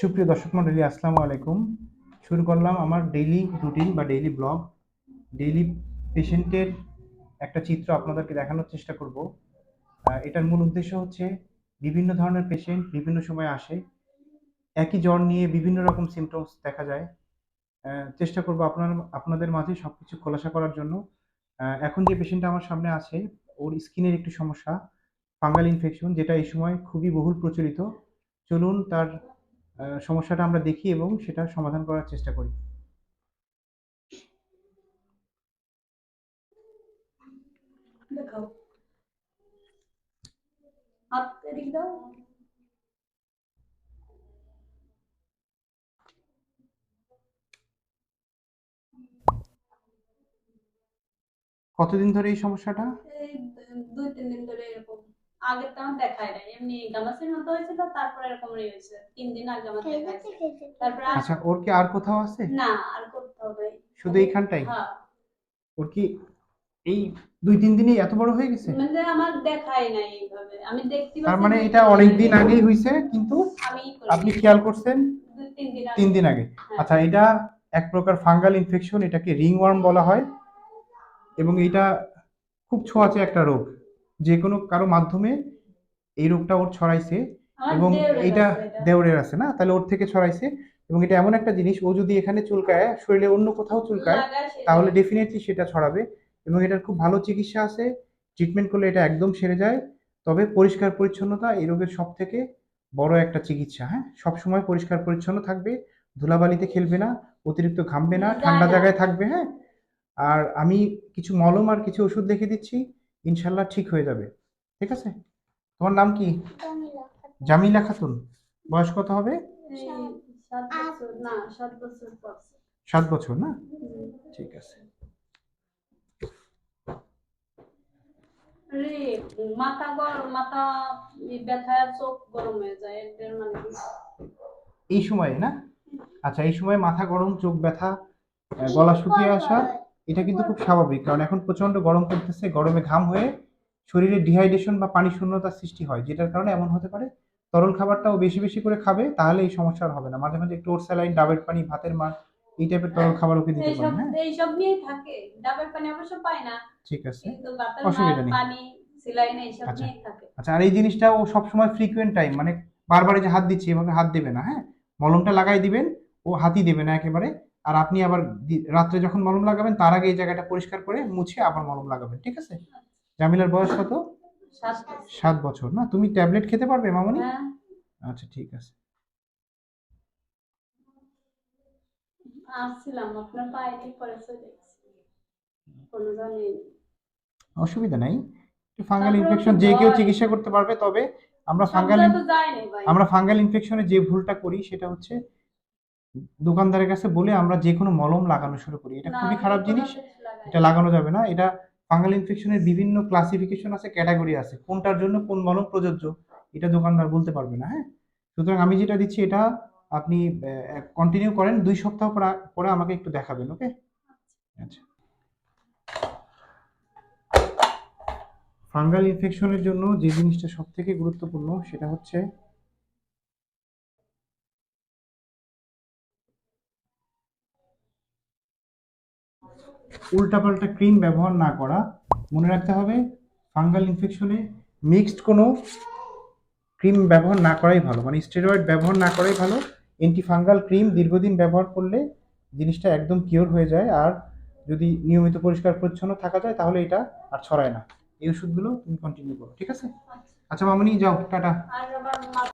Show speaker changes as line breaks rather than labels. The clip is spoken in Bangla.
সুপ্রিয় দর্শক মন্ডলী, আসসালামু আলাইকুম। শুরু করলাম আমার ডেইলি রুটিন বা ডেইলি ব্লগ ডেইলি পেশেন্টের একটা চিত্র আপনাদেরকে দেখানোর চেষ্টা করব। এটার মূল উদ্দেশ্য হচ্ছে বিভিন্ন ধরনের পেশেন্ট বিভিন্ন সময় আসে। একই জ্বর নিয়ে বিভিন্ন রকম সিমটমস দেখা যায়। চেষ্টা করব আপনার, আপনাদের মাঝে সব কিছু খোলাসা করার জন্য। এখন যে পেশেন্টটা আমার সামনে আছে, ওর স্কিনের একটু সমস্যা ফাঙ্গাল ইনফেকশন যেটা এই সময় খুবই বহুল প্রচলিত। চলুন তার সমস্যাটা আমরা দেখি এবং সেটা সমাধান করার চেষ্টা করি।
দেখাও
কতদিন ধরে এই সমস্যাটা?
দুই তিন দিন ধরে এরকম। আগে তো আমার দেখায় নাই। এমনি গামাসের মতো হয়েছিল তারপর এরকম হয়েছে তিন দিন আগে আমার দেখাইছে। তারপর
আচ্ছা ওর কি আর কোথাও আছে?
না আর করতে হবে
শুধু এইখানটাই?
হ্যাঁ।
ওর কি এই দুই তিন দিনই এত বড় হয়ে গেছে?
মানে আমার দেখাই নাই এইভাবে। আমি দেখতে
তার মানে এটা অনেক দিন আগেই হয়েছে কিন্তু
আমি
আপনি খেয়াল করছেন?
দুই তিন দিন আগে।
তিন দিন আগে।
হ্যাঁ।
আচ্ছা এটা এক প্রকার ফাঙ্গাল ইনফেকশন এটাকে রিং ওয়ার্ম বলা হয়। এবং এটা খুব ছোঁয়াচে একটা রোগ। যে কোনো কারও মাধ্যমে এই রোগটা ওর ছড়াইছে এবং এইটা
এটা।
দেওরের আছে না? তাহলে ওর থেকে ছড়াইছে এবং এটা এমন একটা জিনিস ও যদি এখানে চুলকায় শরীরে অন্য কোথাও চুলকায় তাহলে ডেফিনেটলি সেটা ছড়াবে এবং এটার খুব ভালো চিকিৎসা আছে। ট্রিটমেন্ট করলে এটা একদম সেরে যায়। তবে পরিষ্কার পরিচ্ছন্নতা এই রোগের সব থেকে বড় একটা চিকিৎসা হ্যাঁ? সব সময় পরিষ্কার পরিচ্ছন্ন থাকবে ধুলাবালিতে খেলবে না অতিরিক্ত ঘামবে না ঠান্ডা জায়গায় থাকবে হ্যাঁ? আর আমি কিছু মলম আর কিছু ওষুধ লিখে দিচ্ছি। ইনশাল্লাহ ঠিক হয়ে যাবে। ঠিক আছে? তোমার নাম কি? জামিলা খাতুন। বয়স কত হবে?
সাত বছর না?
ঠিক আছে।
মাথা গরম মাথা এই ব্যথায় চোখ গরম হয়ে যায় এর মানে
এই সময়ে না? আচ্ছা এই সময় মাথা গরম চোখ ব্যথা গলা শুকিয়ে আসা? এটা কিন্তু খুব স্বাভাবিক কারণ এখন প্রচণ্ড গরম পড়তেছে গরমে ঘাম হয়ে শরীরে ডিহাইড্রেশন বা পানি শূন্যতার সৃষ্টি হয় যেটার কারণে এমন হতে পারে তরল খাবারটাও বেশি বেশি করে খাবে তাহলে এই সমস্যা আর হবে না মাঝে মাঝে একটু ওর স্যালাইন ডাবের পানি ভাতের মার এই টাইপের তরল খাবার ওকে দিতে পারেন হ্যাঁ
এইসব নিয়েই থাকে ডাবের পানি অবশ্য পায় না
ঠিক আছে অসুবিধা নেই।
পানি এইসব
আচ্ছা।
নিয়েই থাকে
আচ্ছা আর এই জিনিসটা ও সবসময় ফ্রিকুয়েন্ট টাইম মানে বারবার যে হাত দিচ্ছে এভাবে হাত দেবে না হ্যাঁ মলমটা লাগাই দিবেন ও হাতই দেবে না একেবারে আর আপনি আবার রাত্রে যখন মলম লাগাবেন তার আগে এই জায়গাটা পরিষ্কার করে মুছে আবার মলম লাগাবেন ঠিক আছে? জামিলার বয়স কত? সাত বছর। না? তুমি ট্যাবলেট খেতে পারবে মামনি?
হ্যাঁ।
আচ্ছা ঠিক আছে। অসুবিধা নাই। ফাঙ্গাল ইনফেকশন যে কেউ চিকিৎসা করতে পারবে তবে আমরা ফাঙ্গাল আমরা ফাঙ্গাল ইনফেকশনে যে ভুলটা করি সেটা হচ্ছে দোকানদারের কাছে বলে আমরা যে কোনো মলম লাগানো শুরু করি। এটা
না,
খুবই খারাপ
কোনো
জিনিস
কিছু।
এটা লাগানো যাবে না। এটা ফাঙ্গাল ইনফেকশনের বিভিন্ন ক্লাসিফিকেশন আছে ক্যাটাগরি আছে। কোনটার জন্য কোন মলম প্রযোজ্য এটা দোকানদার বলতে পারবে না হ্যাঁ? সুতরাং আমি যেটা দিচ্ছি এটা আপনি কন্টিনিউ করেন। দুই সপ্তাহ পরে পরে আমাকে একটু দেখাবেন ওকে? আচ্ছা। ফাঙ্গাল ইনফেকশনের জন্য যে জিনিসটা সব থেকে গুরুত্বপূর্ণ সেটা হচ্ছে উল্টাপাল্টা ক্রিম ব্যবহার না করা। মনে রাখতে হবে ফাঙ্গাল ইনফেকশনে মিক্সড কোনো ক্রিম ব্যবহার না করাই ভালো। মানে স্টেরয়েড ব্যবহার না করাই ভালো। অ্যান্টি ফাঙ্গাল ক্রিম দীর্ঘদিন ব্যবহার করলে জিনিসটা একদম কিওর হয়ে যায়। আর যদি নিয়মিত পরিষ্কার পরিচ্ছন্ন থাকা যায় তাহলে এটা আর ছড়ায় না। এই ওষুধগুলো তুমি কন্টিনিউ করো ঠিক আছে? আচ্ছা। মামনি যাও টাটা।